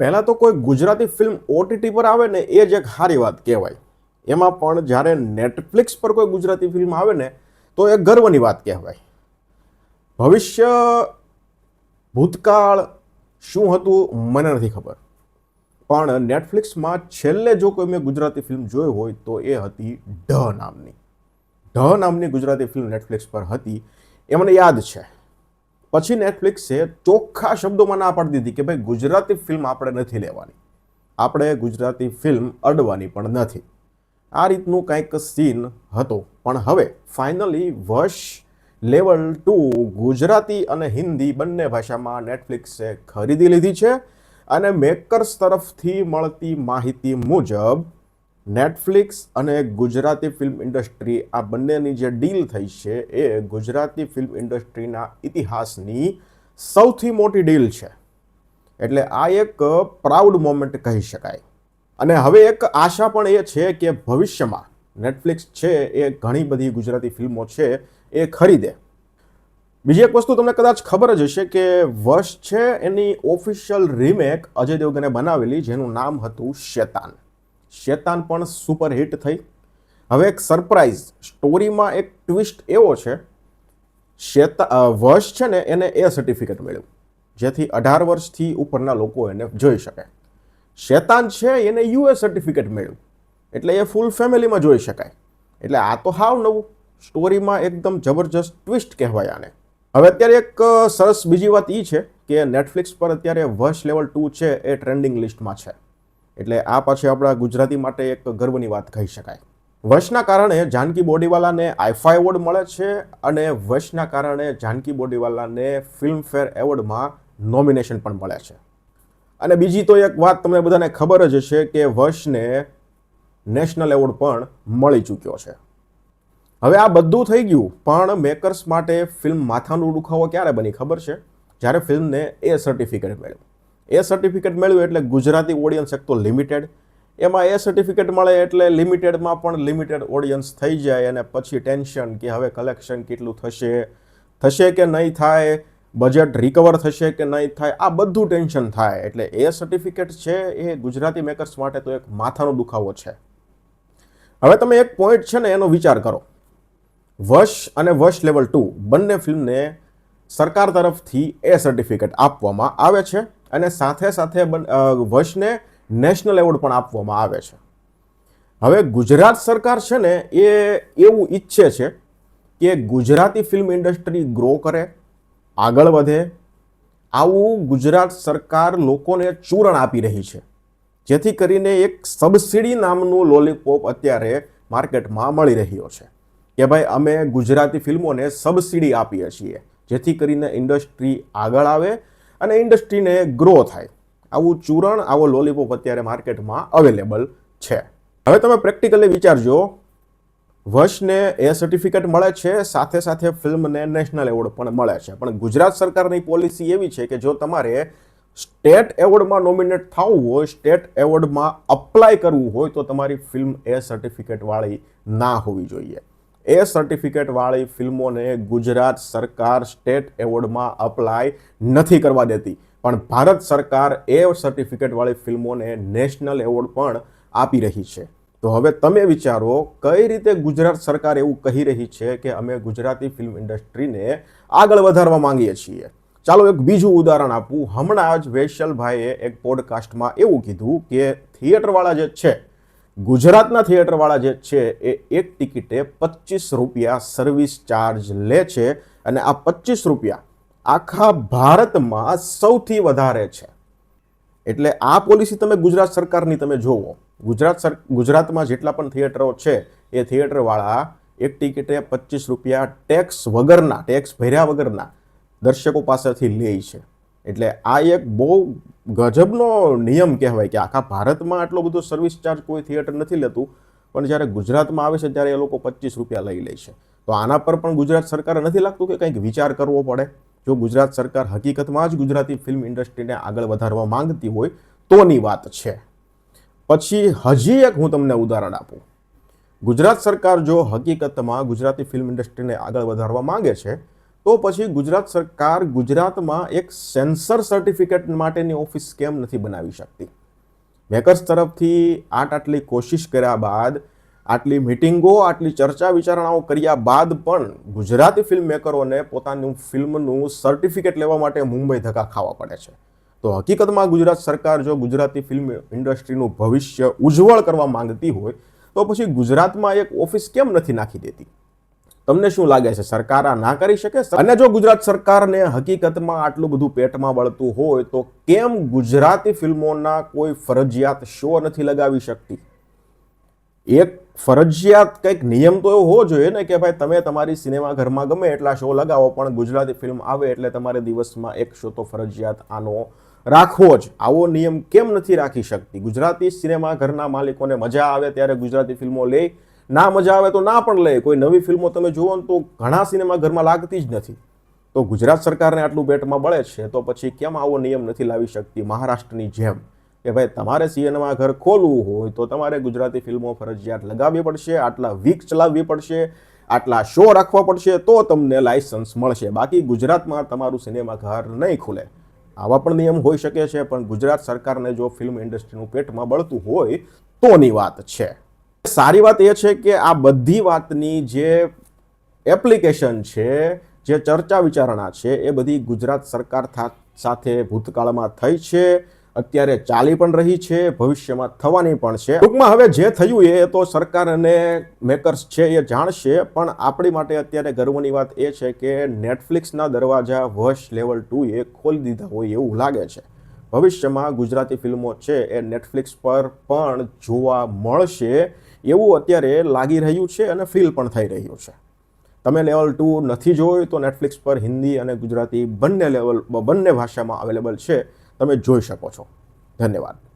પહેલાં તો કોઈ ગુજરાતી ફિલ્મ ઓટીટી પર આવે ને એ જ એક સારી વાત કહેવાય. એમાં પણ જ્યારે નેટફ્લિક્સ પર કોઈ ગુજરાતી ફિલ્મ આવે ને, તો એ ગર્વની વાત કહેવાય. ભવિષ્ય, ભૂતકાળ, શું હતું, મને નથી ખબર. પણ નેટફ્લિક્સમાં છેલ્લે જો કોઈ મેં ગુજરાતી ફિલ્મ જોઈ હોય, તો એ હતી ઢ નામની. ઢ નામની ગુજરાતી ફિલ્મ નેટફ્લિક્સ પર હતી, એ મને યાદ છે. પછી નેટફ્લિક્સે ચોખ્ખા શબ્દોમાં ના પાડી દીધી કે ભાઈ ગુજરાતી ફિલ્મ આપણે નથી લેવાની. આપણે ગુજરાતી ફિલ્મ અડવાની પણ નથી. આ રીતનું કંઈક સીન હતો. પણ હવે ફાઇનલી વર્ષ લેવલ ટુ ગુજરાતી અને હિન્દી બંને ભાષામાં નેટફ્લિક્સે ખરીદી લીધી છે અને મેકર્સ તરફથી મળતી માહિતી મુજબ નેટફ્લિક્સ અને ગુજરાતી ફિલ્મ ઇન્ડસ્ટ્રી આ બંનેની જે ડીલ થઈ છે એ ગુજરાતી ફિલ્મ ઇન્ડસ્ટ્રીના ઇતિહાસની સૌથી મોટી ડીલ છે. એટલે આ એક પ્રાઉડ મોમેન્ટ કહી શકાય. અને હવે એક આશા પણ એ છે કે ભવિષ્યમાં નેટફ્લિક્સ છે એ ઘણી બધી ગુજરાતી ફિલ્મો છે એ ખરીદે. બીજી એક વસ્તુ તમને કદાચ ખબર જ હશે કે વશ છે એની ઓફિશિયલ રીમેક અજય દેવગને બનાવેલી જેનું નામ હતું શેતાન. શેતાન પણ સુપરહિટ થઈ. હવે એક સરપ્રાઇઝ સ્ટોરીમાં એક ટ્વિસ્ટ એવો છે. શેતા વશ છે ને, એને એ સર્ટિફિકેટ મળ્યું. જેથી અઢાર વર્ષથી ઉપરના લોકો એને જોઈ શકે. શેતાન છે, એને યુએ સર્ટિફિકેટ મળ્યું. એટલે એ ફૂલ ફેમિલીમાં જોઈ શકાય. એટલે આ તો હાવ નવું. સ્ટોરીમાં એકદમ જબરજસ્ત ટ્વિસ્ટ કહેવાય આને. હવે અત્યારે એક સરસ બીજી વાત એ છે કે નેટફ્લિક્સ પર અત્યારે વશ લેવલ ટુ છે એ ટ્રેન્ડિંગ લિસ્ટમાં છે. એટલે આ પાછી આપણા ગુજરાતી માટે એક ગર્વની વાત કહી શકાય. વશના કારણે જાનકી બોડીવાલાને આઈફા એવોર્ડ મળે છે અને વશના કારણે જાનકી બોડીવાલાને ફિલ્મફેર એવોર્ડમાં નોમિનેશન પણ મળે છે. અને બીજી તો એક વાત તમને બધાને ખબર જ હશે કે વશને નેશનલ એવોર્ડ પણ મળી ચૂક્યો છે. હવે આ બધું થઈ ગયું, પણ મેકર્સ માટે ફિલ્મ માથાનું દુખાવો ક્યારે બની ખબર છે? જ્યારે ફિલ્મને એ સર્ટિફિકેટ મળ્યું એ સર્ટિફિકેટ મેળવ્યું એટલે ગુજરાતી ઓડિયન્સ એક તો લિમિટેડ એમાં એ સર્ટિફિકેટ મળે એટલે લિમિટેડમાં પણ લિમિટેડ ઓડિયન્સ થઈ જાય અને પછી ટેન્શન કે હવે કલેક્શન કેટલું થશે થશે કે નહીં થાય બજેટ રિકવર થશે કે નહીં થાય, આ બધું ટેન્શન થાય. એટલે એ સર્ટિફિકેટ છે એ ગુજરાતી મેકર્સ માટે તો એક માથાનો દુખાવો છે. હવે તમે એક પોઈન્ટ છે ને એનો વિચાર કરો. વશ અને વશ લેવલ ટુ બંને ફિલ્મને સરકાર તરફથી એ સર્ટિફિકેટ આપવામાં આવે છે. અને સાથે સાથે વશને નેશનલ એવોર્ડ પણ આપવામાં આવે છે. હવે ગુજરાત સરકાર છે ને, એ એવું ઈચ્છે છે કે ગુજરાતી ફિલ્મ ઇન્ડસ્ટ્રી ગ્રો કરે, આગળ વધે. આવું ગુજરાત સરકાર લોકોને ચૂરણ આપી રહી છે. જેથી કરીને એક સબસિડી નામનું લોલીપોપ અત્યારે માર્કેટમાં મળી રહ્યો છે. કે ભાઈ, અમે ગુજરાતી ફિલ્મોને સબસિડી આપીએ છીએ. જેથી કરીને ઇન્ડસ્ટ્રી આગળ આવે અને ઇન્ડસ્ટ્રીને ગ્રો થાય. આવું ચૂરણ, આવો લોલીપોપ અત્યારે માર્કેટમાં અવેલેબલ છે. હવે તમે પ્રેક્ટિકલી વિચારજો વશને એ સર્ટિફિકેટ મળે છે, સાથે સાથે ફિલ્મને નેશનલ એવોર્ડ પણ મળે છે. પણ ગુજરાત સરકારની પોલિસી એવી છે કે જો તમારે સ્ટેટ એવોર્ડમાં નોમિનેટ થવું હોય સ્ટેટ એવોર્ડમાં અપ્લાય કરવું હોય, તો તમારી ફિલ્મ એ સર્ટિફિકેટવાળી ના હોવી જોઈએ. એ સર્ટિફિકેટવાળી ફિલ્મોને ગુજરાત સરકાર સ્ટેટ એવોર્ડમાં અપ્લાય નથી કરવા દેતી. પણ ભારત સરકાર એ સર્ટિફિકેટવાળી ફિલ્મોને નેશનલ એવોર્ડ પણ આપી રહી છે. તો હવે તમે વિચારો, કઈ રીતે ગુજરાત સરકાર એવું કહી રહી છે કે અમે ગુજરાતી ફિલ્મ ઇન્ડસ્ટ્રીને આગળ વધારવા માંગીએ છીએ? ચાલો એક બીજું ઉદાહરણ આપું. હમણાં જ વૈશલભાઈએ એક પોડકાસ્ટમાં એવું કીધું કે થિયેટરવાળા જે છે ગુજરાતના થિયેટરવાળા જે છે એ એક ટિકિટે પચીસ રૂપિયા સર્વિસ ચાર્જ લે છે અને આ પચીસ રૂપિયા આખા ભારતમાં સૌથી વધારે છે. એટલે આ પોલિસી તમે ગુજરાત સરકારની તમે જોવો. ગુજરાત સર, ગુજરાતમાં જેટલા પણ થિયેટરો છે, એ થિયેટરવાળા એક ટિકિટે પચીસ રૂપિયા ટેક્સ વગરના, ટેક્સ ભર્યા વગરના દર્શકો પાસેથી લે છે. એટલે આ એક બહુ ગજબનો નિયમ કહેવાય કે આખા ભારતમાં આટલો બધો સર્વિસ ચાર્જ કોઈ થિયેટર નથી લેતું, પણ જ્યારે ગુજરાતમાં આવે છે ત્યારે એ લોકો પચીસ રૂપિયા લઈ લે છે. તો આના પર પણ ગુજરાત સરકારે નથી લાગતું કે કંઈક વિચાર કરવો પડે? જો ગુજરાત સરકાર હકીકતમાં જ ગુજરાતી ફિલ્મ ઇન્ડસ્ટ્રીને આગળ વધારવા માંગતી હોય, તોની વાત છે. પછી હજી એક હું તમને ઉદાહરણ આપું. ગુજરાત સરકાર જો હકીકતમાં ગુજરાતી ફિલ્મ ઇન્ડસ્ટ્રીને આગળ વધારવા માંગે છે તો પછી ગુજરાત સરકાર ગુજરાતમાં એક સેન્સર સર્ટિફિકેટ માટેની ઓફિસ કેમ નથી બનાવી શકતી? મેકર્સ તરફથી આટ આટલી કોશિશ કર્યા બાદ, આટલી મિટિંગો, આટલી ચર્ચા વિચારણાઓ કર્યા બાદ પણ ગુજરાતી ફિલ્મ મેકરોને પોતાનું ફિલ્મનું સર્ટિફિકેટ લેવા માટે મુંબઈ ધક્કા ખાવા પડે છે. તો હકીકતમાં ગુજરાત સરકાર જો ગુજરાતી ફિલ્મ ઇન્ડસ્ટ્રીનું ભવિષ્ય ઉજ્જવળ કરવા માંગતી હોય, તો પછી ગુજરાતમાં એક ઓફિસ કેમ નથી નાખી દેતી? તમને શું લાગે છે, સરકાર આ ના કરી શકે? અને જો ગુજરાત સરકારને હકીકતમાં આટલું બધું પેટમાં વળતું હોય, તો કેમ ગુજરાતી ફિલ્મોના કોઈ ફરજિયાત શો નથી લગાવી શકતી? એક ફરજિયાત કંઈક નિયમ તો એવો હોવો જોઈએ ને કે ભાઈ, તમે તમારી સિનેમાઘરમાં ગમે એટલા શો લગાવો, પણ ગુજરાતી ફિલ્મ આવે એટલે તમારે દિવસમાં એક શો તો ફરજિયાત આનો રાખવો જ. આવો નિયમ કેમ નથી રાખી શકતી? ગુજરાતી સિનેમાઘરના માલિકોને મજા આવે ત્યારે ગુજરાતી ફિલ્મો લે ના મજા આવે તો ના પણ લે. કોઈ નવી ફિલ્મો તમે જુઓ તો ઘણા સિનેમાઘરમાં લાગતી જ નથી. તો ગુજરાત સરકારને આટલું પેટમાં બળે છે તો પછી કેમ આવો નિયમ નથી લાવી શકતી મહારાષ્ટ્રની જેમ? કે ભાઈ, તમારે સિનેમા ઘર ખોલવું હોય તો તમારે ગુજરાતી ફિલ્મો ફરજિયાત લગાવવી પડશે, આટલા વીક ચલાવવી પડશે, આટલા શો રાખવા પડશે તો તમને લાયસન્સ મળશે. બાકી ગુજરાતમાં તમારું સિનેમા ઘર નહીં ખુલે. આવા પણ નિયમ હોઈ શકે છે, પણ ગુજરાત સરકારને જો ફિલ્મ ઇન્ડસ્ટ્રીનું પેટમાં બળતું હોય તોની વાત છે. સારી વાત એ છે કે આ બધી વાતની જે એપ્લિકેશન છે, જે ચર્ચા વિચારણા છે, એ બધી ગુજરાત સરકાર સાથે ભૂતકાળમાં થઈ છે. અત્યારે ચાલી પણ રહી છે, ભવિષ્યમાં થવાની પણ છે. ટૂંકમાં હવે જે થયું એ તો સરકાર અને મેકર્સ છે એ જાણશે, પણ આપણી માટે અત્યારે ગર્વની વાત એ છે કે નેટફ્લિક્સના દરવાજા વશ લેવલ ટુ એ ખોલી દીધા હોય એવું લાગે છે. ભવિષ્યમાં ગુજરાતી ફિલ્મો છે એ નેટફ્લિક્સ પર પણ જોવા મળશે એવું અત્યારે લાગી રહ્યું છે અને ફીલ પણ થઈ રહ્યું છે. તમે લેવલ ટુ નથી જોયું તો નેટફ્લિક્સ પર હિન્દી અને ગુજરાતી બંને લેવલ બંને ભાષામાં અવેલેબલ છે. તમે જોઈ શકો છો. ધન્યવાદ.